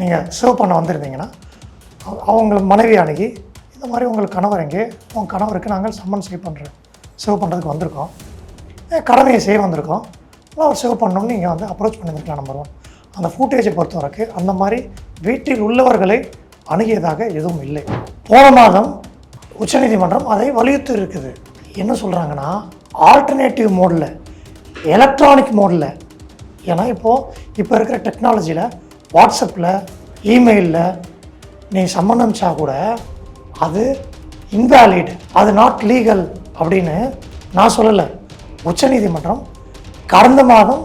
நீங்கள் சர்வ் பண்ண வந்திருந்தீங்கன்னா அவங்க மனைவி அணுகி இந்த மாதிரி உங்கள் கணவர் எங்கே உங்கள் கணவருக்கு நாங்கள் சம்மன் சேவ் பண்ணுறோம் சேவ் பண்ணுறதுக்கு வந்திருக்கோம். கடமையை செய்ய வந்திருக்கோம். அவர் சேவ் பண்ணணும்னு நீங்கள் வந்து அப்ரோச் பண்ணியிருக்கலாம் நம்பர் ஒன் அந்த ஃபூட்டேஜை பொறுத்த வரைக்கும் அந்த மாதிரி வீட்டில் உள்ளவர்களை அணுகியதாக எதுவும் இல்லை. போன மாதம் உச்சநீதிமன்றம் அதை வலியுறுத்தி இருக்குது. என்ன சொல்கிறாங்கன்னா ஆல்டர்னேட்டிவ் மோடில் எலக்ட்ரானிக் மோடில் ஏன்னா இப்போது இப்போ இருக்கிற டெக்னாலஜியில் வாட்ஸ்அப்பில் இமெயிலில் நீ சம்மந்தமிச்சா கூட அது இன்வேலிட் அது நாட் லீகல் அப்படின்னு நான் சொல்லலை. உச்சநீதிமன்றம் கடந்த மாதம்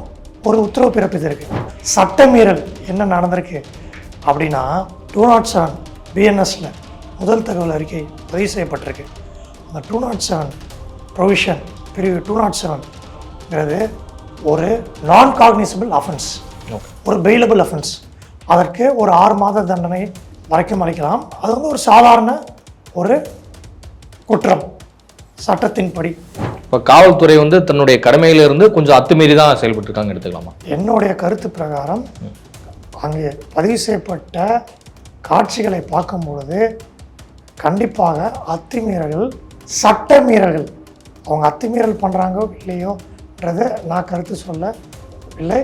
ஒரு உத்தரவு பிறப்பித்திருக்கு. சட்டமீறல் என்ன நடந்திருக்கு அப்படின்னா டூ நாட் செவன் பிஎன்எஸ்ல முதல் தகவல் அறிக்கை பதிவு செய்யப்பட்டிருக்கு. அந்த டூ நாட் செவன் ப்ரொவிஷன் பிரிவு டூ நாட் செவன்ங்கிறது ஒரு நான் காக்னிசபிள் அஃபென்ஸ் ஒரு பெயிலபிள் அஃபென்ஸ் அதற்கு ஒரு ஆறு மாத தண்டனை வரைக்கும் அளிக்கலாம். அது வந்து ஒரு சாதாரண ஒரு குற்றம் சட்டத்தின்படி. இப்போ காவல்துறை வந்து தன்னுடைய கடமையிலிருந்து கொஞ்சம் அத்துமீறி தான் செயல்பட்டு இருக்காங்க எடுத்துக்கலாமா? என்னுடைய கருத்து பிரகாரம் அங்கே பதிவு செய்யப்பட்ட காட்சிகளை பார்க்கும் பொழுது கண்டிப்பாக அத்துமீறல்கள் சட்ட மீறல்கள் அவங்க அத்துமீறல் பண்ணுறாங்கோ இல்லையோன்றதை நான் கருத்து சொல்ல இல்லை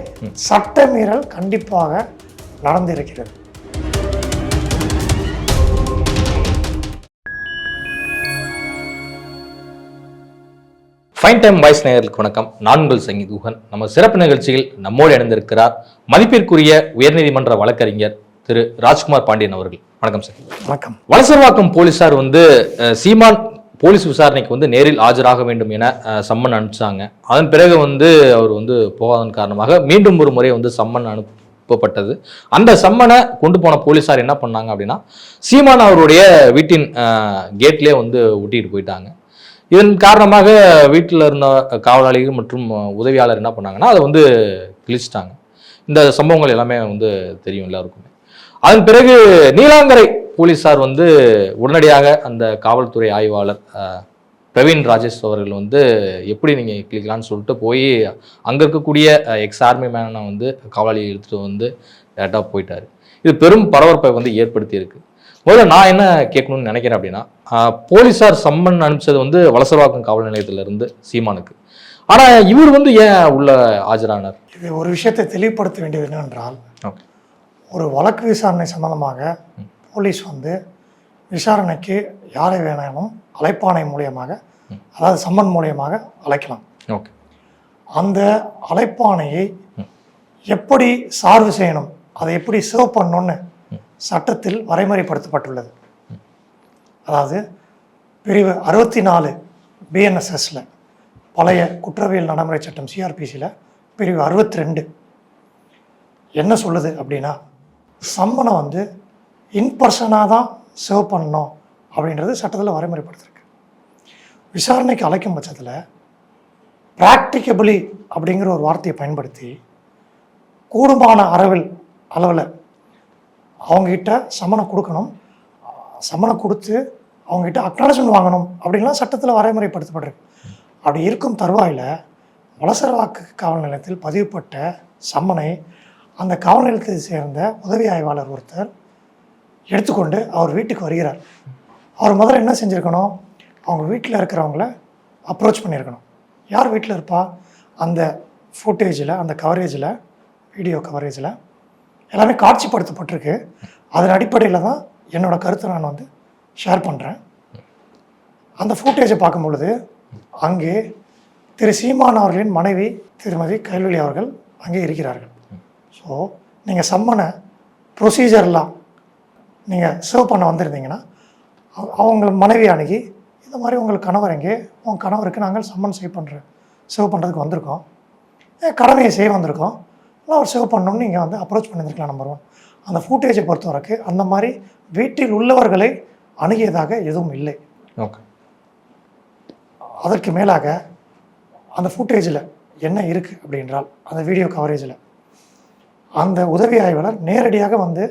சட்ட மீறல் கண்டிப்பாக நடந்திருக்கிறது. ஃபைன் டைம் வாய்ஸ் நேயர்களுக்கு வணக்கம். நான் உங்கள் சங்கீத் குஹன் நம்ம சிறப்பு நிகழ்ச்சியில் நம்மோடு இணைந்திருக்கிறார் மதிப்பிற்குரிய உயர்நீதிமன்ற வழக்கறிஞர் திரு ராஜ்குமார் பாண்டியன் அவர்கள். வணக்கம் சார். வணக்கம். வலசர்வாக்கம் போலீசார் வந்து சீமான் போலீஸ் விசாரணைக்கு வந்து நேரில் ஆஜராக வேண்டும் என சம்மன் அனுப்பிச்சாங்க. அதன் பிறகு வந்து அவர் வந்து போகாதன் காரணமாக மீண்டும் ஒரு முறை வந்து சம்மன் அனுப்பப்பட்டது. அந்த சம்மனை கொண்டு போன போலீஸார் என்ன பண்ணாங்க அப்படின்னா சீமான் அவருடைய வீட்டின் கேட்லேயே வந்து ஒட்டிட்டு போயிட்டாங்க. இதன் காரணமாக வீட்டில் இருந்த காவலாளிகள் மற்றும் உதவியாளர் என்ன பண்ணாங்கன்னா அதை வந்து கிழிச்சிட்டாங்க. இந்த சம்பவங்கள் எல்லாமே வந்து தெரியும் எல்லாருக்குமே. அதன் பிறகு நீலாங்கரை போலீஸார் வந்து உடனடியாக அந்த காவல்துறை ஆய்வாளர் பிரவீன் ராஜேஷ் அவர்கள் வந்து எப்படி நீங்கள் கிளிக்கலாம்னு சொல்லிட்டு போய் அங்கே இருக்கக்கூடிய எக்ஸ் ஆர்மி மேனை வந்து காவலாளியை எடுத்துகிட்டு வந்து டேரெக்டாக போயிட்டாரு. இது பெரும் பரபரப்பை வந்து ஏற்படுத்தி இருக்கு முதல்ல நான் என்ன கேட்கணும்னு நினைக்கிறேன் அப்படின்னா ஆஹ், போலீசார் சம்மன் அனுப்பிச்சது வந்து வலசர்வாக்கம் காவல் நிலையத்துல இருந்து சீமானுக்கு. ஆனா இவர் வந்து ஏன் உள்ள ஆஜரானார்? இது ஒரு விஷயத்தை தெளிவுபடுத்த வேண்டியது என்னவென்றால் ஒரு வழக்கு விசாரணை சம்பந்தமாக போலீஸ் வந்து விசாரணைக்கு யாரை வேணாலும் அழைப்பாணை மூலியமாக அதாவது சம்மன் மூலியமாக அழைக்கலாம். ஓகே. அந்த அழைப்பாணையை எப்படி சார்பு செய்யணும் அதை எப்படி சர்வ் பண்ணணும்னு சட்டத்தில் வரைமுறைப்படுத்தப்பட்டுள்ளது. அதாவது பிரிவு அறுபத்தி நாலு பிஎன்எஸ்எஸ்ல பழைய குற்றவியல் நடைமுறை சட்டம் சிஆர்பிசியில் பிரிவு அறுபத்தி ரெண்டு என்ன சொல்லுது அப்படின்னா சம்மனை வந்து இன்பர்சனாக தான் சர்வ் பண்ணணும். அப்படின்றது சட்டத்தில் வரைமுறைப்படுத்திருக்கு. விசாரணைக்கு அழைக்கும் பட்சத்தில் ப்ராக்டிகபிளி அப்படிங்கிற ஒரு வார்த்தையை பயன்படுத்தி கூடுமான அளவில் அளவில் அவங்ககிட்ட சமணம் கொடுக்கணும். சமணம் கொடுத்து அவங்ககிட்ட அக்னாலஜ்மெண்ட் வாங்கணும் அப்படின்லாம் சட்டத்தில் வரைமுறைப்படுத்தப்பட்டிருக்கு. அப்படி இருக்கும் தருவாயில் வலசரவாக்கு காவல் நிலையத்தில் பதிவுப்பட்ட சம்மனை அந்த காவல் நிலையத்தை சேர்ந்த உதவி ஆய்வாளர் ஒருத்தர் எடுத்துக்கொண்டு அவர் வீட்டுக்கு வருகிறார். அவர் முதல்ல என்ன செஞ்சுருக்கணும்? அவங்க வீட்டில் இருக்கிறவங்கள அப்ரோச் பண்ணியிருக்கணும் யார் வீட்டில் இருப்பா? அந்த ஃபுட்டேஜில் அந்த கவரேஜில் வீடியோ கவரேஜில் எல்லாமே காட்சிப்படுத்தப்பட்டிருக்கு. அதன் அடிப்படையில் தான் என்னோடய கருத்தை நான் வந்து ஷேர் பண்ணுறேன் அந்த ஃபுட்டேஜை பார்க்கும் பொழுது அங்கே திரு சீமான் அவர்களின் மனைவி திருமதி கைல்வெளி அவர்கள் அங்கே இருக்கிறார்கள். ஸோ நீங்கள் சம்மனை ப்ரொசீஜர்லாம் நீங்கள் சர்வ் பண்ண வந்திருந்தீங்கன்னா அவங்க மனைவி அணுகி இந்த மாதிரி உங்கள் கணவர் எங்கே? உங்கள் கணவருக்கு நாங்கள் சம்மன் சேவ் பண்ணுறேன் சேவ் பண்ணுறதுக்கு வந்திருக்கோம். ஏன் கடமையை செய்ய வந்திருக்கோம். ஆனால் அவர் சேவ் பண்ணணும்னு நீங்கள் வந்து அப்ரோச் பண்ணியிருக்கலாம் நம்பர் ஒன் அந்த ஃபூட்டேஜை பொறுத்த வரைக்கும் அந்த மாதிரி வீட்டில் உள்ளவர்களை அணுகியதாக எதுவும் இல்லை. ஓகே அதற்கு மேலாக அந்த ஃபுட்டேஜில் என்ன இருக்குது அப்படின்றால் அந்த வீடியோ கவரேஜில் அந்த உதவி ஆய்வாளர் நேரடியாக வந்து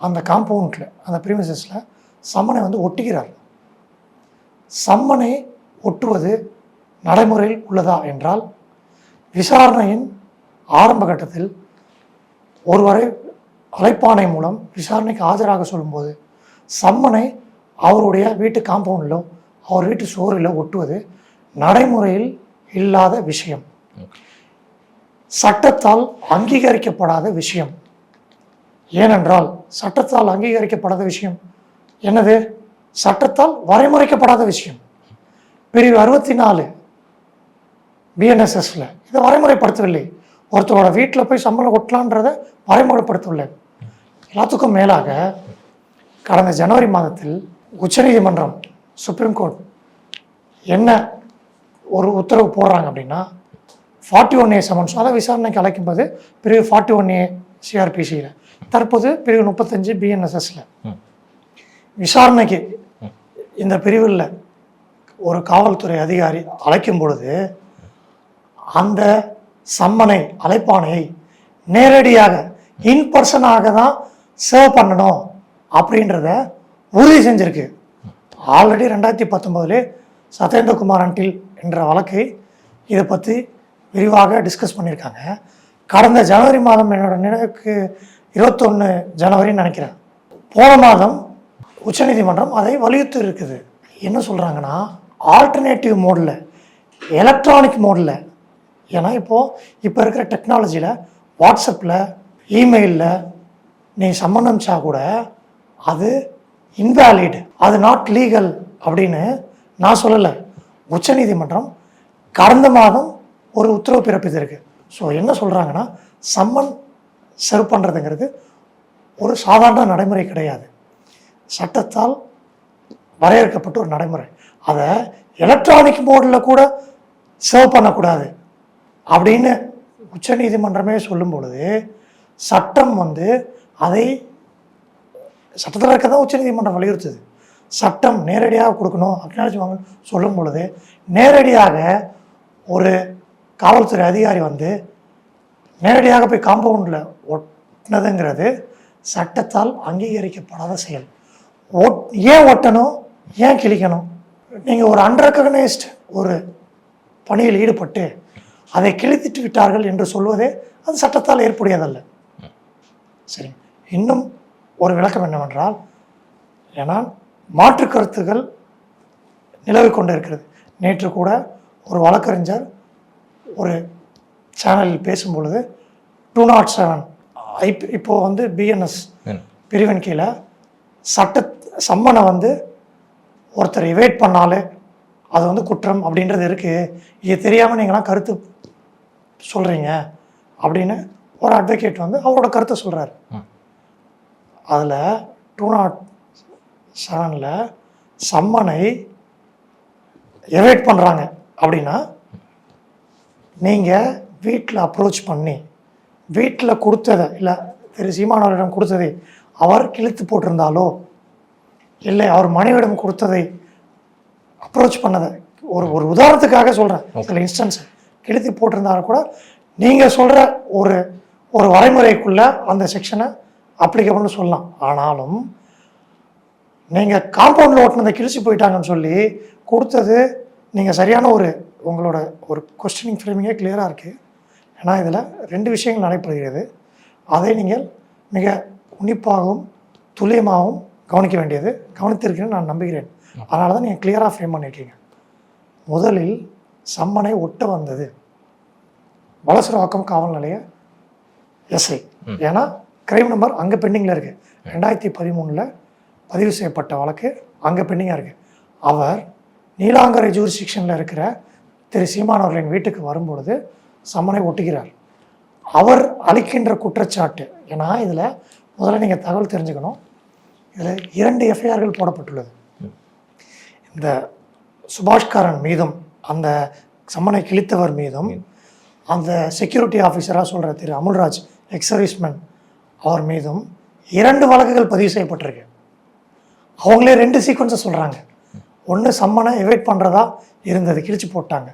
அந்த காம்பவுண்டில் அந்த ப்ரீமிசஸில் சம்மனை வந்து ஒட்டுகிறார். சம்மனை ஒட்டுவது நடைமுறையில் உள்ளதா என்றால் விசாரணையின் ஆரம்ப கட்டத்தில் ஒருவரை அழைப்பானை மூலம் விசாரணைக்கு ஆஜராக சொல்லும்போது சம்மனை அவருடைய வீட்டு காம்பவுண்டிலோ அவர் வீட்டு சுவரிலோ ஒட்டுவது நடைமுறையில் இல்லாத விஷயம். சட்டத்தால் அங்கீகரிக்கப்படாத விஷயம். ஏனென்றால் சட்டத்தால் அங்கீகரிக்கப்படாத விஷயம் என்னது? சட்டத்தால் வரைமுறைக்கப்படாத விஷயம். பிரிவு அறுபத்தி நாலு பிஎன்எஸ்எஸ்ல இதை வரைமுறைப்படுத்தவில்லை. ஒருத்தரோட வீட்டில் போய் சம்பளம் கொட்டலான்றதை வரைமுறைப்படுத்தவில்லை. எல்லாத்துக்கும் மேலாக கடந்த ஜனவரி மாதத்தில் உச்சநீதிமன்றம் சுப்ரீம் கோர்ட் என்ன ஒரு உத்தரவு போடுறாங்க அப்படின்னா ஃபார்ட்டி ஒன் ஏ சமன்ஸ் அதை விசாரணைக்கு அழைக்கும்போது பிரிவு ஃபார்ட்டி ஒன் ஏ சிஆர்பிசியில் தற்போது பிரிவு முப்பத்தஞ்சு பிஎன்எஸ்எஸ்ல விசாரணைக்கு இந்த பிரிவில் ஒரு காவல்துறை அதிகாரி அழைக்கும் பொழுது அந்த சம்மனை அழைப்பானையை நேரடியாக இன் பர்சனாக தான் சேவ் பண்ணணும் அப்படின்றத உறுதி செஞ்சிருக்கு. ஆல்ரெடி ரெண்டாயிரத்தி பத்தொம்போதுலே சத்யேந்திரகுமார் அன்டில் என்ற வழக்கை இதை பற்றி விரிவாக டிஸ்கஸ் பண்ணியிருக்காங்க. கடந்த ஜனவரி மாதம் என்னோட நினைவுக்கு இருபத்தொன்று ஜனவரின்னு நினைக்கிறேன். போன மாதம் உச்சநீதிமன்றம் அதை வலியுறுத்தி இருக்குது. என்ன சொல்கிறாங்கன்னா ஆல்டர்னேட்டிவ் மோடில் எலக்ட்ரானிக் மோடில் ஏன்னா இப்போது இப்போ இருக்கிற டெக்னாலஜியில் வாட்ஸ்அப்பில் இமெயிலில் நீ சம்மந்தம்ச்சா கூட அது இன்வேலிட் அது நாட் லீகல் அப்படின்னு நான் சொல்லலை. உச்சநீதிமன்றம் கடந்த மாதம் ஒரு உத்தரவு பிறப்பித்திருக்கு. ஸோ என்ன சொல்கிறாங்கன்னா சம்மன் சர்வ் பண்ணுறதுங்கிறது ஒரு சாதாரண நடைமுறை கிடையாது. சட்டத்தால் வரையறுக்கப்பட்ட ஒரு நடைமுறை. அதை எலக்ட்ரானிக் மோடில் கூட சர்வ் பண்ணக்கூடாது. அப்படின்னு உச்சநீதிமன்றமே சொல்லும் பொழுது சட்டம் வந்து அதை சட்டத்தில் இருக்க தான் உச்சநீதிமன்றம் வலியுறுத்துது. சட்டம் நேரடியாக கொடுக்கணும் அக்னாலஜி வாங்க சொல்லும் பொழுது நேரடியாக ஒரு காவல்துறை அதிகாரி வந்து நேரடியாக போய் காம்பவுண்டில் ஒட்டினதுங்கிறது சட்டத்தால் அங்கீகரிக்கப்படாத செயல். ஒட் ஏன் ஒட்டணும் ஏன் கிழிக்கணும்? நீங்கள் ஒரு அன்ரெக்கக்னைஸ்ட் ஒரு பணியில் ஈடுபட்டு அதை கிழித்திட்டு விட்டார்கள் என்று சொல்வதே அது சட்டத்தால் ஏற்புடையதல்ல. சரி இன்னும் ஒரு விளக்கம் என்னவென்றால் ஏன்னா மாற்று கருத்துகள் நிலவிக் கொண்டு இருக்கிறது நேற்று கூட ஒரு வழக்கறிஞர் ஒரு சேனலில் பேசும் பொழுது டூ நாட் செவன் ஐபி இப்போது வந்து பிஎன்எஸ். பிரிவின் கீழே சட்ட சம்மனை வந்து ஒருத்தர் இவேட் பண்ணாலே அது வந்து குற்றம் அப்படின்றது இருக்குது இது தெரியாமல் நீங்களாம் கருத்து சொல்கிறீங்க அப்படின்னு ஒரு அட்வொகேட் வந்து அவரோட கருத்தை சொல்கிறாரு. அதில் டூ நாட் செவனில் சம்மனை எவேட் பண்ணுறாங்க அப்படின்னா நீங்கள் வீட்டில் அப்ரோச் பண்ணி வீட்டில் கொடுத்ததை இல்லை திரு சீமானவரிடம் கொடுத்ததை அவர் கிழித்து போட்டிருந்தாலோ இல்லை அவர் மனைவியிடம் கொடுத்ததை அப்ரோச் பண்ணதை. ஒரு ஒரு உதாரணத்துக்காக சொல்கிறேன் சில இன்ஸ்டன்ஸ் கிழித்து போட்டிருந்தாலும் கூட நீங்கள் சொல்கிற ஒரு ஒரு வரைமுறைக்குள்ள அந்த செக்ஷனை அப்ளிகபிள்னு சொல்லலாம். ஆனாலும் நீங்கள் காம்பவுண்டில் ஓட்டினதை கிழிச்சு போயிட்டாங்கன்னு சொல்லி கொடுத்தது நீங்கள் சரியான ஒரு உங்களோட ஒரு கொஸ்டினிங் ஃப்ரேமிங்கே கிளியராக இருக்குது ஏன்னா இதில் ரெண்டு விஷயங்கள் நடைபெறுகிறது. அதை நீங்கள் மிக உன்னிப்பாகவும் துல்லியமாகவும் கவனிக்க வேண்டியது. கவனித்திருக்கிறேன் நான் நம்புகிறேன். அதனால தான் நீங்கள் கிளியராக ஃப்ரேம் பண்ணியிருக்கீங்க முதலில் சம்மனை ஒட்ட வந்தது. வலசரவாக்கம் காவல் நிலைய எஸ்ஐ ஏன்னா கிரைம் நம்பர் அங்கே பெண்டிங்கில் இருக்குது ரெண்டாயிரத்தி பதிமூணில் பதிவு செய்யப்பட்ட வழக்கு அங்கே பெண்டிங்காக இருக்குது அவர் நீலாங்கரை ஜூரிஸ்டிக்ஷனில் இருக்கிற திரு சீமான் அவர்களின் வீட்டுக்கு வரும்பொழுது சம்மனை ஒட்டுகிறார். அவர் அளிக்கின்ற குற்றச்சாட்டு ஏன்னா இதில் முதல்ல நீங்கள் தகவல் தெரிஞ்சுக்கணும். இதில் இரண்டு எஃப்ஐஆர்கள் போடப்பட்டுள்ளது. இந்த சுபாஷ்காரன் மீதும் அந்த சம்மனை கிழித்தவர் மீதும் அந்த செக்யூரிட்டி ஆஃபீஸராக சொல்கிற திரு அமுல்ராஜ் எக்ஸ் சர்வீஸ்மேன் அவர் மீதும் இரண்டு வழக்குகள் பதிவு செய்யப்பட்டிருக்கு. அவங்களே ரெண்டு சீக்வன்ஸை சொல்கிறாங்க ஒன்று சம்மனை எவைட் பண்ணுறதா இருந்தது கிழிச்சு போட்டாங்க.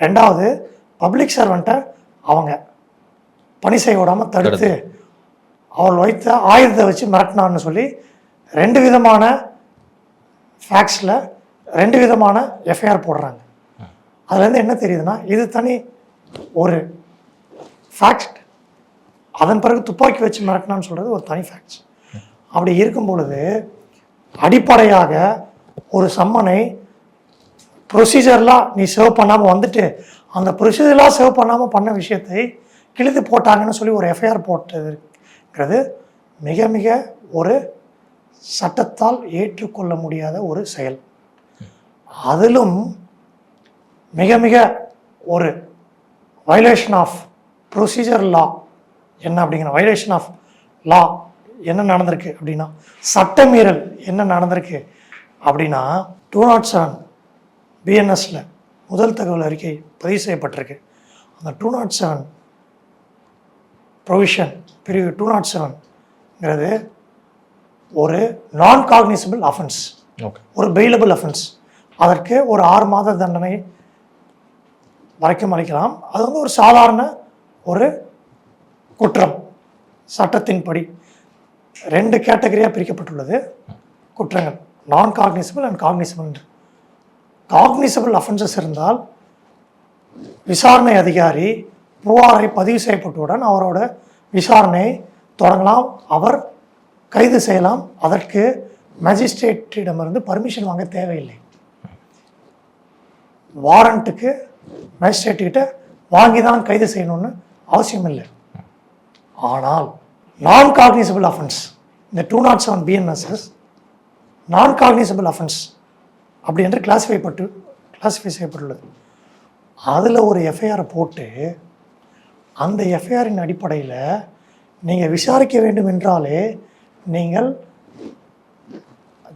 ரெண்டாவது பப்ளிக் சர்வெண்ட்டை அவங்க பணி செய்ய விடாமல் தடுத்து. அவர் வைத்த ஆயுதத்தை வச்சு மிரட்டினான்னு சொல்லி ரெண்டு விதமான ஃபேக்ஸில் ரெண்டு விதமான எஃப்ஐஆர் போடுறாங்க. அதுலேருந்து என்ன தெரியுதுன்னா இது தனி ஒரு ஃபேக்ட் அதன் பிறகு துப்பாக்கி வச்சு மிரட்டினான்னு சொல்கிறது ஒரு தனி ஃபேக்ட்ஸ் அப்படி இருக்கும் பொழுது அடிப்படையாக ஒரு சம்மனை ப்ரொசீஜர்லாம் நீ சேவ் பண்ணாமல் வந்துட்டு அந்த ப்ரொசீஜர்லாம் சேவ் பண்ணாமல் பண்ண விஷயத்தை கிழித்து போட்டாங்கன்னு சொல்லி ஒரு எஃப்ஐஆர் போட்டதுங்கிறது மிக மிக ஒரு சட்டத்தால் ஏற்றுக்கொள்ள முடியாத ஒரு செயல். அதிலும் மிக மிக ஒரு வயலேஷன் ஆஃப் ப்ரொசீஜர் லா என்ன அப்படிங்கிற வயலேஷன் ஆஃப் லா என்ன நடந்திருக்கு அப்படின்னா சட்டமீறல் என்ன நடந்திருக்கு அப்படின்னா டூ நாட் செவன் பிஎன்எஸில் முதல் தகவல் அறிக்கை பதிவு செய்யப்பட்டிருக்கு. அந்த டூ நாட் செவன் ப்ரொவிஷன் பிரிவு டூ நாட் செவன்ங்கிறது ஒரு நான் காக்னிசபிள் அஃபென்ஸ் ஒரு பெயிலபிள் அஃபென்ஸ் அதற்கு ஒரு ஆறு மாத தண்டனை வரைக்கும் அளிக்கலாம். அது வந்து ஒரு சாதாரண ஒரு குற்றம். சட்டத்தின்படி ரெண்டு கேட்டகரியாக பிரிக்கப்பட்டுள்ளது. குற்றங்கள். Non cognizable and cognizable cognizable offences இருந்தால் விசாரணை அதிகாரி புகாரை பதிவு செய்யப்பட்டவுடன் அவரோட விசாரணையை தொடங்கலாம். அவர் கைது செய்யலாம். அதற்கு மேஜிஸ்ட்ரேட்டிடமிருந்து பர்மிஷன் வாங்க தேவையில்லை. வாரண்ட்டுக்கு மேஜிஸ்ட்ரேட்டுக்கிட்ட வாங்கி தான் கைது செய்யணும்னு அவசியம் இல்லை ஆனால் நான் காக்னிசபிள் அஃபென்ஸ் இந்த two not seven BNSS non cognizable offence அப்படி என்று கிளாஸிஃபை பட்டு கிளாஸிஃபை செய்யப்பட்டுள்ளது. அதில் ஒரு எஃப்ஐஆரை போட்டு அந்த எஃப்ஐஆரின் அடிப்படையில் நீங்கள் விசாரிக்க வேண்டும் என்றாலே நீங்கள்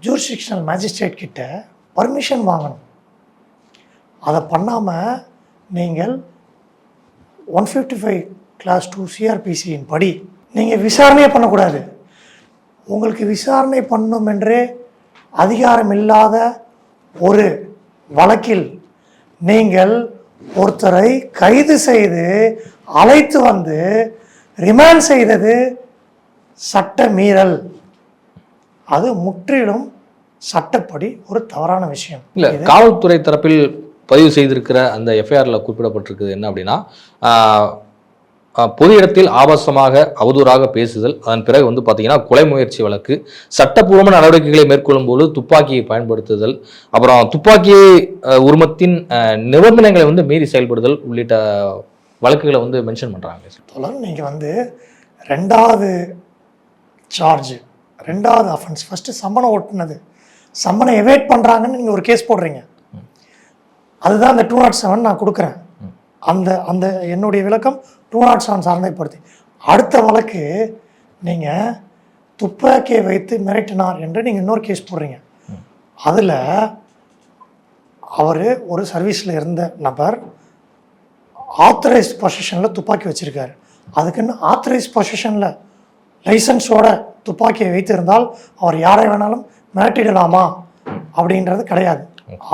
ஜூரிஸ்டிக்ஷனல் மேஜிஸ்ட்ரேட் கிட்ட பர்மிஷன் வாங்கணும். அதை பண்ணாமல் நீங்கள் one fifty five clause two சிஆர்பிசியின் படி நீங்கள் விசாரணையே பண்ணக்கூடாது. உங்களுக்கு விசாரணை பண்ணும் என்றே அதிகாரம் இல்லாத ஒரு வழக்கில் நீங்கள் ஒருத்தரை கைது செய்து அழைத்து வந்து ரிமாண்ட் செய்தது சட்ட மீறல் அது முற்றிலும் சட்டப்படி ஒரு தவறான விஷயம். இல்ல காவல்துறை தரப்பில் பதிவு செய்திருக்கிற அந்த எஃப்ஐஆர்ல குறிப்பிடப்பட்டிருக்குது என்ன அப்படின்னா பொது இடத்தில் ஆபாசமாக அவதூறாக பேசுதல் அதன் பிறகு வந்து பார்த்தீங்கன்னா கொலை முயற்சி வழக்கு சட்டப்பூர்வமான நடவடிக்கைகளை மேற்கொள்ளும் போது துப்பாக்கியை பயன்படுத்துதல் அப்புறம் துப்பாக்கி உரிமத்தின் நிபந்தனைகளை வந்து மீறி செயல்படுதல் உள்ளிட்ட வழக்குகளை வந்து மென்ஷன் பண்றாங்க. தோழன் நீங்கள் வந்து ரெண்டாவது சார்ஜு ரெண்டாவது அஃபென்ஸ் ஃபஸ்ட்டு சம்பளம் ஓட்டுனது. சம்மனை எவேட் பண்ணுறாங்கன்னு நீங்கள் ஒரு கேஸ் போடுறீங்க. அதுதான் அந்த டூ நாட் செவன் நான் கொடுக்குறேன். அந்த அந்த என்னுடைய விளக்கம் டூ நாட் oh செவன் சார்ந்தப்படுத்தி அடுத்த வழக்கு நீங்கள் துப்பாக்கியை வைத்து மிரட்டினார் என்று நீங்கள் இன்னொரு கேஸ் போடுறீங்க. அதில் அவர் ஒரு சர்வீஸில் இருந்த நபர் ஆத்தரைஸ்ட் பொசிஷனில் துப்பாக்கி வச்சுருக்காரு. அதுக்குன்னு ஆத்தரைஸ்ட் பொசிஷனில் லைசன்ஸோட துப்பாக்கியை வைத்திருந்தால் அவர் யாரை வேணாலும் மிரட்டிடலாமா? அப்படின்றது கிடையாது.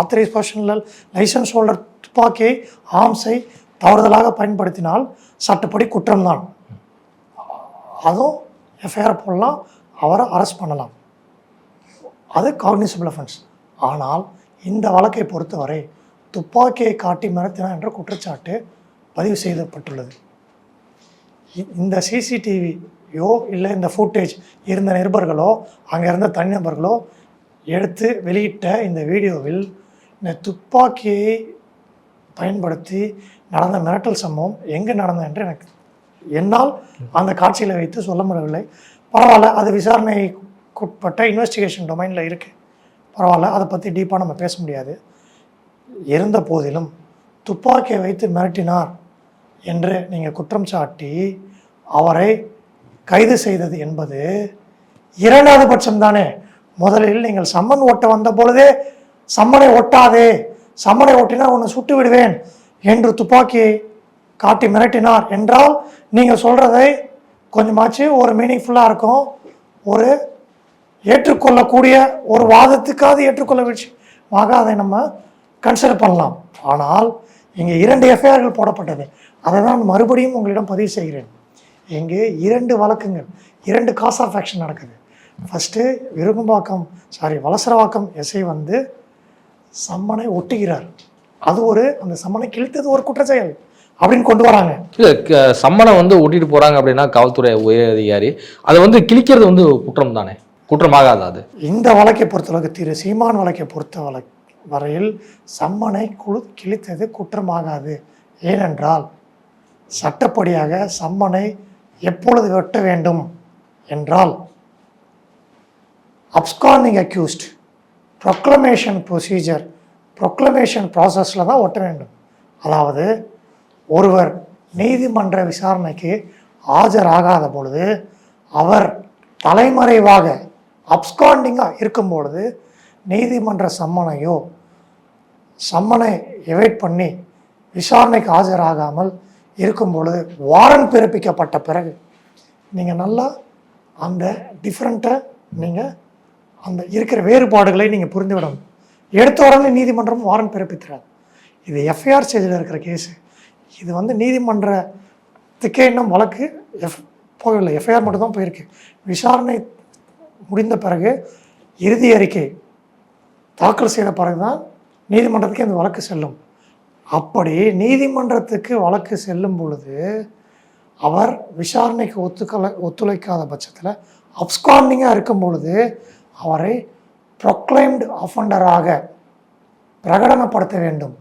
ஆத்தரைஸ் பர்சனில் லைசன்ஸ் ஹோல்டர் துப்பாக்கியை ஆர்ம்ஸை தவறுதலாக பயன்படுத்தினால் சட்டப்படி குற்றம்தான். அதுவும் எஃப்ஐஆர் போடலாம் அவரை அரெஸ்ட் பண்ணலாம். அது காக்னிசபிள் அஃபென்ஸ் ஆனால் இந்த வழக்கை பொறுத்தவரை துப்பாக்கியை காட்டி மிரட்டினார் என்ற குற்றச்சாட்டு பதிவு செய்யப்பட்டுள்ளது. இந்த சிசிடிவி சிசிடிவியோ இல்லை இந்த ஃபுட்டேஜ் இருந்த நிருபர்களோ அங்கே இருந்த தனிநபர்களோ எடுத்து வெளியிட்ட இந்த வீடியோவில் இந்த துப்பாக்கியை பயன்படுத்தி நடந்த மிரட்டல் சம்பவம் எங்கே நடந்தது என்று எனக்கு என்னால் அந்த காட்சியில் வைத்து சொல்ல முடியவில்லை. பரவாயில்ல அது விசாரணைக்குட்பட்ட இன்வெஸ்டிகேஷன் டொமைனில் இருக்குது பரவாயில்ல அதை பற்றி டீப்பாக நம்ம பேச முடியாது. இருந்த போதிலும் துப்பாக்கியை வைத்து மிரட்டினார் என்று நீங்கள் குற்றம் சாட்டி அவரை கைது செய்தது என்பது இரண்டாவது பட்சம் தானே முதலில் நீங்கள் சம்மன் ஓட்ட வந்த பொழுதே சம்மனை ஒட்டாதே சம்மனை ஒட்டினால் உன்னை சுட்டு விடுவேன் என்று துப்பாக்கியை காட்டி மிரட்டினார். என்றால் நீங்கள் சொல்கிறதை கொஞ்சமாச்சு ஒரு மீனிங்ஃபுல்லாக இருக்கும். ஒரு ஏற்றுக்கொள்ளக்கூடிய ஒரு வாதத்துக்காவது ஏற்றுக்கொள்ள விஷயமாக அதை நம்ம கன்சிடர் பண்ணலாம். ஆனால் இங்கே இரண்டு எஃப்ஐஆர்கள் போடப்பட்டது. அதை தான் மறுபடியும் உங்களிடம் பதிவு செய்கிறேன். இங்கே இரண்டு வழக்குங்கள் இரண்டு காஸ் ஆஃப் ஆக்ஷன் நடக்குது. First Virugambakkam sorry Valasaravakkam SI வந்து சம்மனை ஒட்டுகிறார். அது ஒரு அந்த சம்மனை கிழித்தது ஒரு குற்றச்செயல் அப்படின்னு கொண்டு வராங்க. இல்ல சம்மனை வந்து ஓட்டிட்டு போறாங்க அப்படின்னா காவல்துறை உயர் அதிகாரி அதை வந்து கிழிக்கிறது வந்து குற்றம் தானே? குற்றமாகாது அது? இந்த வழக்கை பொறுத்தளவுக்கு திரு சீமான் வழக்கை பொறுத்த வழ வரையில் சம்மனை குழு கிழித்தது குற்றமாகாது. ஏனென்றால் சட்டப்படியாக சம்மனை எப்பொழுது வெட்ட வேண்டும் என்றால் absconding accused proclamation procedure proclamation ப்ராசஸில் தான் ஒட்ட வேண்டும். அதாவது ஒருவர் நீதிமன்ற விசாரணைக்கு ஆஜராகாத பொழுது அவர் தலைமறைவாக அப்ஸ்காண்டிங்காக இருக்கும் பொழுது நீதிமன்ற சம்மனையோ சம்மனை எவைட் பண்ணி விசாரணைக்கு ஆஜராகாமல் இருக்கும் பொழுது வாரண்ட் பிறப்பிக்கப்பட்ட பிறகு நீங்கள் நல்லா அந்த டிஃப்ரெண்ட்டை நீங்கள் அந்த இருக்கிற வேறுபாடுகளை நீங்கள் புரிந்துவிடணும். எடுத்த உடனே நீதிமன்றம் வாரண்ட் பிறப்பித்துறாது இது எஃப்ஐஆர் ஸ்டேஜில் இருக்கிற கேஸு இது வந்து நீதிமன்றத்துக்கே இன்னும் வழக்கு எஃப் போகவில்லை. எஃப்ஐஆர் மட்டும்தான் போயிருக்கு. விசாரணை முடிந்த பிறகு இறுதி அறிக்கை தாக்கல் செய்த பிறகுதான் நீதிமன்றத்துக்கு இந்த வழக்கு செல்லும். அப்படி நீதிமன்றத்துக்கு வழக்கு செல்லும் பொழுது அவர் விசாரணைக்கு ஒத்துக்கலை ஒத்துழைக்காத பட்சத்தில் அப்ஸ்காண்டிங்காக இருக்கும் பொழுது அவரை ப்ரொக்ளைம்டு அஃபண்டராக பிரகடனப்படுத்த வேண்டும்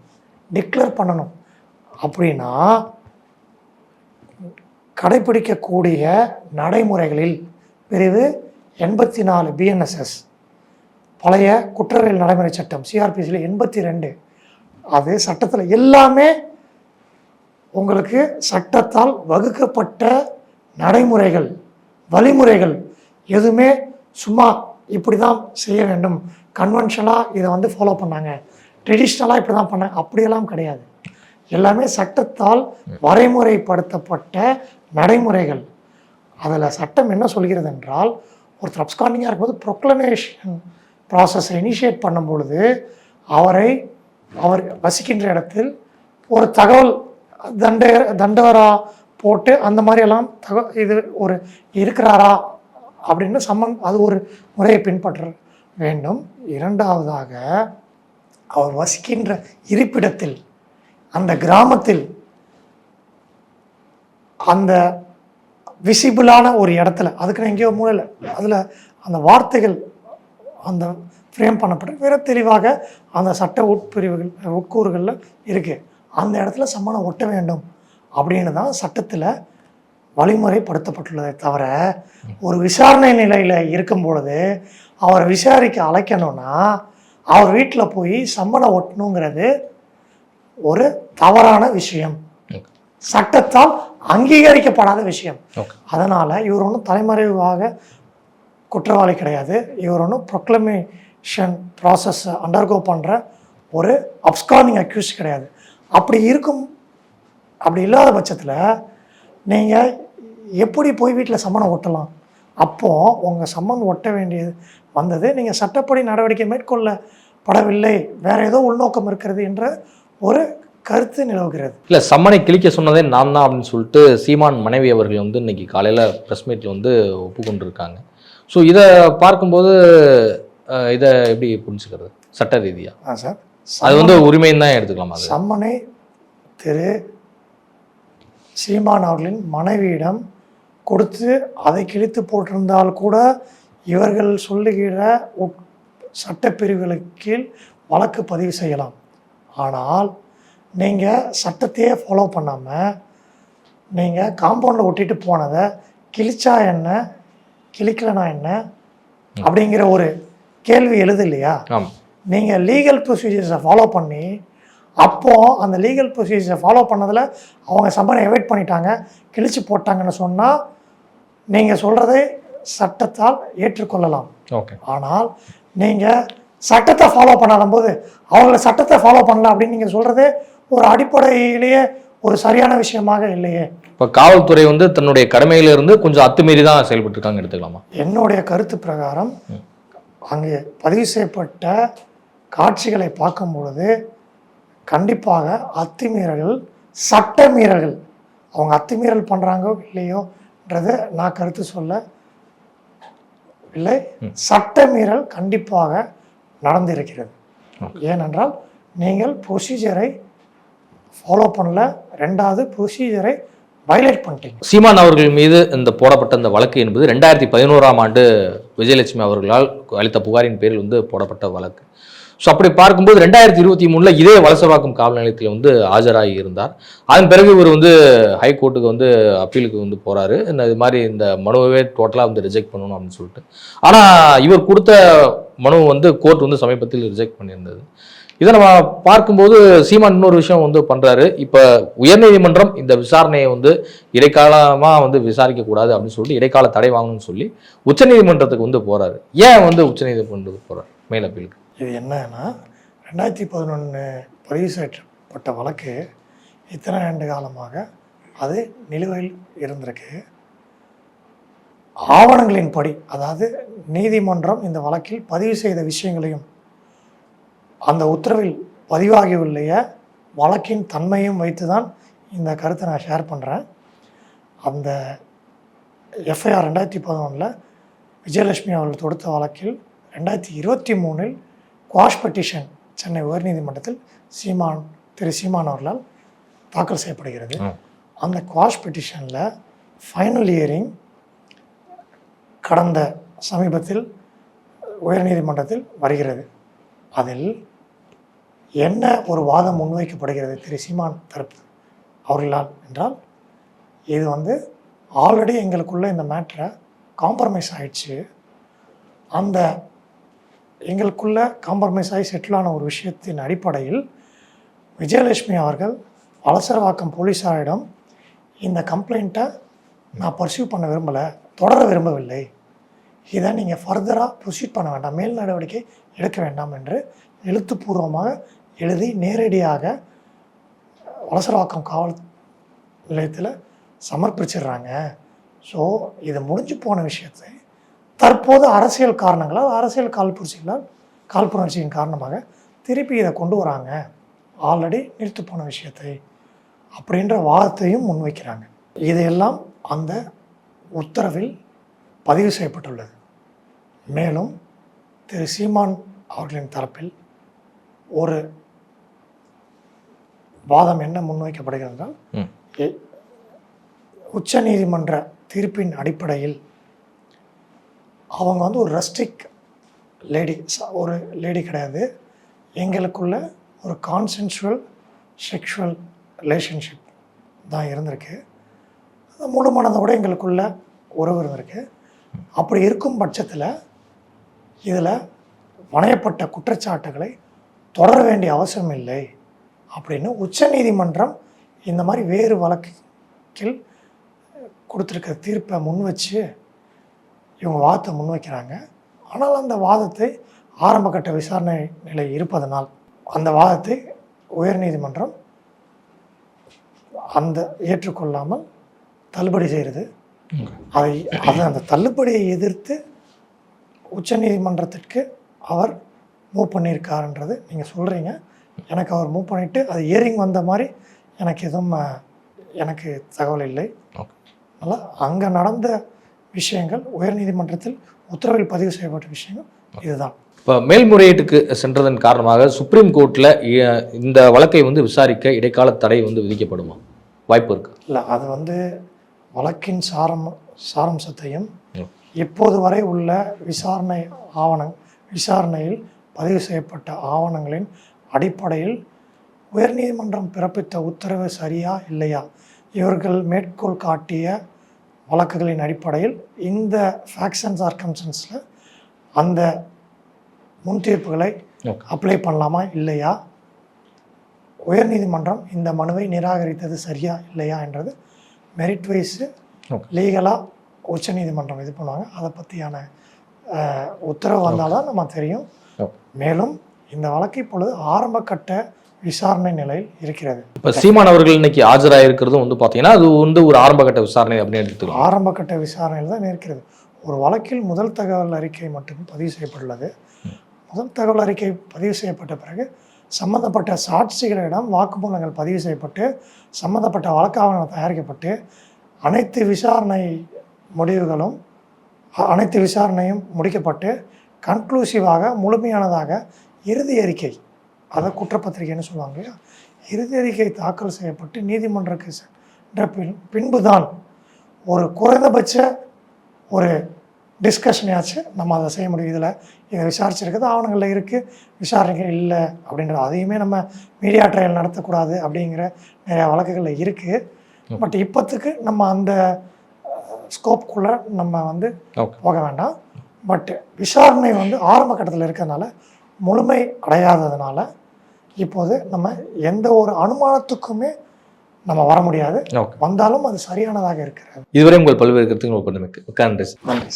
டிக்ளேர் பண்ணணும். அப்படின்னா கடைபிடிக்கக்கூடிய நடைமுறைகளில் பிரிவு எண்பத்தி நாலு பிஎன்எஸ்எஸ் பழைய குற்றவியல் நடைமுறை சட்டம் சிஆர்பிசியில் எண்பத்தி ரெண்டு அது சட்டத்தில் எல்லாமே உங்களுக்கு சட்டத்தால் வகுக்கப்பட்ட நடைமுறைகள் வழிமுறைகள் எதுவுமே சும்மா இப்படி தான் செய்ய வேண்டும். கன்வென்ஷனலாக இதை வந்து ஃபாலோ பண்ணாங்க. ட்ரெடிஷ்னலாக இப்படி தான் பண்ணாங்க அப்படியெல்லாம் கிடையாது. எல்லாமே சட்டத்தால் வரைமுறைப்படுத்தப்பட்ட நடைமுறைகள். அதில் சட்டம் என்ன சொல்கிறது என்றால் ஒருத்தர் அப்ஸ்காண்டிங்காக இருக்கும்போது ப்ரொக்ளனேஷன் ப்ராசஸை இனிஷியேட் பண்ணும் பொழுது அவரை அவர் வசிக்கின்ற இடத்தில் ஒரு தகவல் தண்ட தண்டவரா போட்டு அந்த மாதிரி எல்லாம் தக இது ஒரு இருக்கிறாரா அப்படின்னு சம்மன் அது ஒரு முறையை பின்பற்ற வேண்டும். இரண்டாவதாக அவர் வசிக்கின்ற இருப்பிடத்தில் அந்த கிராமத்தில் அந்த விசிபிளான ஒரு இடத்துல அதுக்குன்னு எங்கேயோ மூலையில் அதில் அந்த வார்த்தைகள் அந்த ஃப்ரேம் பண்ணப்பட்டு மிக தெளிவாக அந்த சட்ட உட்பிரிவுகள் உட்கூறுகளில் இருக்குது அந்த இடத்துல சம்மணம் ஒட்ட வேண்டும் அப்படின்னு தான் சட்டத்தில் வழிமுறைப்படுத்தப்பட்டுள்ளதே தவிர ஒரு விசாரணை நிலையில் இருக்கும் பொழுது அவரை விசாரிக்க அழைக்கணும்னா அவர் வீட்டில் போய் சம்மணம் ஒட்டணுங்கிறது ஒரு தவறான விஷயம். சட்டத்தால் அங்கீகரிக்கப்படாத விஷயம். அதனால் இவர் ஒன்றும் தலைமறைவாக குற்றவாளி கிடையாது. இவர் ஒன்றும் ஷன் ப்ராசஸ் அண்டர்கோ பண்ணுற ஒரு அப்ஸ்கார்னிங் அக்யூஸ் கிடையாது. அப்படி இருக்கும் அப்படி இல்லாத பட்சத்தில் நீங்கள் எப்படி போய் வீட்டில் சம்மணம் ஒட்டலாம்? அப்போது உங்கள் சம்மன் ஒட்ட வேண்டியது வந்தது நீங்கள் சட்டப்படி நடவடிக்கை மேற்கொள்ளப்படவில்லை. வேறு ஏதோ உள்நோக்கம் இருக்கிறது என்ற ஒரு கருத்து நிலவுகிறது. இல்லை சம்மனை கிழிக்க சொன்னதே நான் தான் அப்படின்னு சொல்லிட்டு சீமான் மனைவி அவர்கள் வந்து இன்னைக்கு காலையில் ப்ரெஸ் மீட்ல வந்து ஒப்புக்கொண்டிருக்காங்க. ஸோ இதை பார்க்கும்போது இதை எப்படி புரிஞ்சுக்கிறது? சட்ட ரீதியா? ஆ சார். அது வந்து உரிமைன்னு தான் எடுத்துக்கலாமா சம்மனை திரு சீமான் அவர்களின் மனைவியிடம் கொடுத்து அதை கிழித்து போட்டிருந்தால் கூட இவர்கள் சொல்லுகிற உட்- சட்டப்பிரிவுகளுக்கு கீழ் வழக்கு பதிவு செய்யலாம். ஆனால் நீங்கள் சட்டத்தையே ஃபாலோ பண்ணாமல் நீங்கள் காம்பவுண்டில் ஒட்டிட்டு போனதை கிழிச்சா என்ன? கிழிக்கலனா என்ன? அப்படிங்கிற ஒரு கேள்வி எழுது இல்லையா நீங்கள் லீகல் ப்ரொசீஜர்ஸை ஃபாலோ பண்ணி அப்போது அந்த லீகல் ப்ரொசீஜரை ஃபாலோ பண்ணதில் அவங்க சம்மனை எவைட் பண்ணிட்டாங்க கிழிச்சு போட்டாங்கன்னு சொன்னால் நீங்கள் சொல்கிறதை சட்டத்தால் ஏற்றுக்கொள்ளலாம். ஓகே. ஆனால் நீங்கள் சட்டத்தை ஃபாலோ பண்ணாத போது அவங்கள சட்டத்தை ஃபாலோ பண்ணல அப்படின்னு நீங்கள் சொல்கிறதே ஒரு அடிப்படையிலேயே ஒரு சரியான விஷயமாக இல்லையே. இப்போ காவல்துறை வந்து தன்னுடைய கடமையில இருந்து கொஞ்சம் அத்துமீறி தான் செயல்பட்டு இருக்காங்க எடுத்துக்கலாமா? என்னுடைய கருத்து பிரகாரம் அங்கே பதிவு செய்யப்பட்ட காட்சிகளை பார்க்கும் பொழுது கண்டிப்பாக அத்துமீறல்கள் சட்ட மீறல்கள் அவங்க அத்துமீறல் பண்ணுறாங்கோ இல்லையோன்றதை நான் கருத்து சொல்ல இல்லை. சட்ட மீறல் கண்டிப்பாக நடந்திருக்கிறது. ஏனென்றால் நீங்கள் ப்ரொசீஜரை ஃபாலோ பண்ணல. ரெண்டாவது ப்ரொசீஜரை வயலேட் பண்ணிட்டீங்க. சீமான் அவர்கள் மீது இந்த போடப்பட்ட இந்த வழக்கு என்பது ரெண்டாயிரத்தி பதினோராம் ஆண்டு விஜயலட்சுமி அவர்களால் அளித்த புகாரின் பேரில் வந்து போடப்பட்ட வழக்கு. ஸோ அப்படி பார்க்கும்போது ரெண்டாயிரத்தி இருபத்தி மூணில் இதே வலசவாக்கம் காவல் நிலையத்தில் வந்து ஆஜராகி இருந்தார். அதன் பிறகு இவர் வந்து ஹைகோர்ட்டுக்கு வந்து அப்பீலுக்கு வந்து போகிறாரு இந்த இது மாதிரி இந்த மனுவே டோட்டலாக வந்து ரிஜெக்ட் பண்ணணும் அப்படின்னு சொல்லிட்டு. ஆனால் இவர் கொடுத்த மனு வந்து கோர்ட் வந்து சமீபத்தில் ரிஜெக்ட் பண்ணியிருந்தது. இதை நம்ம பார்க்கும்போது சீமான் இன்னொரு விஷயம் வந்து பண்றாரு. இப்ப உயர்நீதிமன்றம் இந்த விசாரணையை வந்து இடைக்காலமா வந்து விசாரிக்க கூடாது அப்படின்னு சொல்லிட்டு இடைக்கால தடை வாங்கணும்னு சொல்லி உச்சநீதிமன்றத்துக்கு வந்து போறாரு. ஏன் வந்து உச்சநீதிமன்றத்துக்கு போறாரு? மேலப்பீலுக்கு இது என்னன்னா ரெண்டாயிரத்தி பதினொன்று பதிவு செய்யப்பட்ட வழக்கு இத்தனை ஆண்டு காலமாக அது நிலுவையில் இருந்திருக்கு. ஆவணங்களின் படி அதாவது நீதிமன்றம் இந்த வழக்கில் பதிவு செய்த விஷயங்களையும் அந்த உத்தரவில் பதிவாகியுள்ள வழக்கின் தன்மையும் வைத்து தான் இந்த கருத்தை நான் ஷேர் பண்ணுறேன் அந்த எஃப்ஐஆர் ரெண்டாயிரத்தி பதினொன்றில் விஜயலட்சுமி அவர்கள் தொடுத்த வழக்கில் ரெண்டாயிரத்தி இருபத்தி மூணில் குவாஷ் பெட்டிஷன் சென்னை உயர்நீதிமன்றத்தில் சீமான் திரு சீமான் அவர்களால் தாக்கல் செய்யப்படுகிறது. அந்த குவாஷ் பெட்டிஷனில் ஃபைனல் இயரிங் கடந்த சமீபத்தில் உயர்நீதிமன்றத்தில் வருகிறது. அதில் என்ன ஒரு வாதம் முன்வைக்கப்படுகிறது திரு சீமான் தரப்பு அவர்களால் என்றால் இது வந்து ஆல்ரெடி எங்களுக்குள்ள இந்த மேட்ரை காம்ப்ரமைஸ் ஆயிடுச்சு. அந்த எங்களுக்குள்ள காம்ப்ரமைஸ் ஆகி செட்டிலான ஒரு விஷயத்தின் அடிப்படையில் விஜயலட்சுமி அவர்கள் வலசரவாக்கம் போலீஸாரிடம் இந்த கம்ப்ளைண்ட்டை நான் பர்சியூ பண்ண விரும்பலை தொடர விரும்பவில்லை. இதை நீங்கள் ஃபர்தராக ப்ரொசீட் பண்ண வேண்டாம். மேல் நடவடிக்கை எடுக்க வேண்டாம் என்று எழுத்துப்பூர்வமாக எழுதி நேரடியாக வலசரவாக்கம் காவல் நிலையத்தில் சமர்ப்பிச்சிடுறாங்க. ஸோ இது முடிஞ்சு போன விஷயத்தை தற்போது அரசியல் காரணங்களால் அரசியல் கால்புரட்சிகளால் கால்புணர்ச்சியின் காரணமாக திருப்பி இதை கொண்டு வராங்க. ஆல்ரெடி நிறுத்து போன விஷயத்தை அப்படின்ற வாதத்தையும் முன்வைக்கிறாங்க. இதையெல்லாம் அந்த உத்தரவில் பதிவு செய்யப்பட்டுள்ளது. மேலும் திரு சீமான் அவர்களின் தரப்பில் ஒரு வாதம் என்ன முன்வைக்கப்படுகிறது என்றால் ம். எ- உச்சநீதிமன்ற தீர்ப்பின் அடிப்படையில் அவங்க வந்து ஒரு ரெஸ்ட்ரிக் லேடி ஒரு லேடி கிடையாது. எங்களுக்குள்ள ஒரு கான்சென்சுவல் செக்ஷுவல் ரிலேஷன்ஷிப் தான் இருந்திருக்கு. முழு மனதோட எங்களுக்குள்ள உறவு இருந்திருக்கு. அப்படி இருக்கும் பட்சத்தில் இதில் வணையப்பட்ட குற்றச்சாட்டுகளை தொடர வேண்டிய அவசியம் இல்லை அப்படின்னு உச்சநீதிமன்றம் இந்த மாதிரி வேறு வழக்கில் கொடுத்துருக்க தீர்ப்பை முன் வச்சு இவங்க வாதத்தை முன்வைக்கிறாங்க ஆனால் அந்த வாதத்தை ஆரம்ப கட்ட விசாரணை நிலை இருப்பதனால் அந்த வாதத்தை உயர்நீதிமன்றம் அந்த ஏற்றுக்கொள்ளாமல் தள்ளுபடி செய்கிறது. அதை அது அந்த தள்ளுபடியை எதிர்த்து உச்சநீதிமன்றத்திற்கு அவர் மூவ் பண்ணியிருக்காருன்றது நீங்கள் சொல்கிறீங்க எனக்கு அவர் மூவ் பண்ணிவிட்டு அது இயரிங் வந்த மாதிரி எனக்கு எதுவும் எனக்கு தகவல் இல்லை. அதனால் அங்கே நடந்த விஷயங்கள் உயர்நீதிமன்றத்தில் உத்தரவில் பதிவு செய்யப்பட்ட விஷயங்கள் இதுதான் இப்போ மேல்முறையீட்டுக்கு சென்றதன் காரணமாக சுப்ரீம் கோர்ட்டில் இந்த வழக்கை வந்து விசாரிக்க இடைக்கால தடை வந்து விதிக்கப்படுமா வாய்ப்பு இருக்கு இல்லை அது வந்து வழக்கின் சாரம் சாரம்சத்தையும். இப்போது வரை உள்ள விசாரணை ஆவணம் விசாரணையில் பதிவு செய்யப்பட்ட ஆவணங்களின் அடிப்படையில் உயர்நீதிமன்றம் பிறப்பித்த உத்தரவு சரியா இல்லையா இவர்கள் மேற்கோள் காட்டிய வழக்குகளின் அடிப்படையில் இந்த ஃபேக்ட்ஸ் அண்ட் சர்க்கம்சன்ஸில் அந்த முன் தீர்ப்புகளை. அப்ளை பண்ணலாமா இல்லையா உயர்நீதிமன்றம் இந்த மனுவை நிராகரித்தது சரியா இல்லையா என்றது மெரிட் வைஸு. லீகலாக உச்சநீதிமன்றம் இது பண்ணுவாங்க. அதை பற்றியான உத்தரவு வந்தால்தான் நம்ம தெரியும். மேலும் இந்த வழக்கு இப்பொழுது ஆரம்ப கட்ட விசாரணை நிலையில் இருக்கிறது. இப்போ சீமான் அவர்கள் இன்னைக்கு ஆஜராயிருக்கிறதும் வந்து பார்த்தீங்கன்னா அது வந்து ஒரு ஆரம்பகட்ட விசாரணை அப்படின்னு எடுத்துக்கலாம். ஆரம்ப கட்ட விசாரணையில் தான் இருக்கிறது. ஒரு வழக்கில் முதல் தகவல் அறிக்கை மட்டும் பதிவு செய்யப்பட்டுள்ளது. முதல் தகவல் அறிக்கை பதிவு செய்யப்பட்ட பிறகு சம்பந்தப்பட்ட சாட்சிகளிடம் வாக்குமூலங்கள் பதிவு செய்யப்பட்டு சம்பந்தப்பட்ட வழக்கு ஆவணங்கள் தயாரிக்கப்பட்டு அனைத்து விசாரணை முடிவுகளும் அனைத்து விசாரணையும் முடிக்கப்பட்டு கன்க்ளூசிவாக முழுமையானதாக இறுதி அறிக்கை அதை குற்றப்பத்திரிகைன்னு சொல்லுவாங்க இல்லையா? இறுதி அறிக்கை தாக்கல் செய்யப்பட்டு நீதிமன்றக்கு சென்ற பின் பின்புதான் ஒரு குறைந்தபட்ச ஒரு டிஸ்கஷனையாச்சும் நம்ம அதை செய்ய முடியும். இதில் இதை விசாரிச்சிருக்குது ஆவணங்களில் இருக்குது விசாரணைகள் இல்லை அப்படின்றது அதையுமே நம்ம மீடியா ட்ரையல் நடத்தக்கூடாது அப்படிங்கிற நிறையா வழக்குகளில் இருக்குது பட் இப்போத்துக்கு நம்ம அந்த ஸ்கோப்குள்ளே நம்ம வந்து போக வேண்டாம். பட் விசாரணை வந்து ஆரம்ப கட்டத்தில் இருக்கிறதுனால முழுமை அடையாததுனால இப்போது நம்ம எந்த ஒரு அனுமானத்துக்குமே நம்ம வர முடியாது. வந்தாலும் அது சரியானதாக இருக்கிறது. இதுவரை உங்கள் பல்வேறு கருத்துக்கள் சார் நன்றி.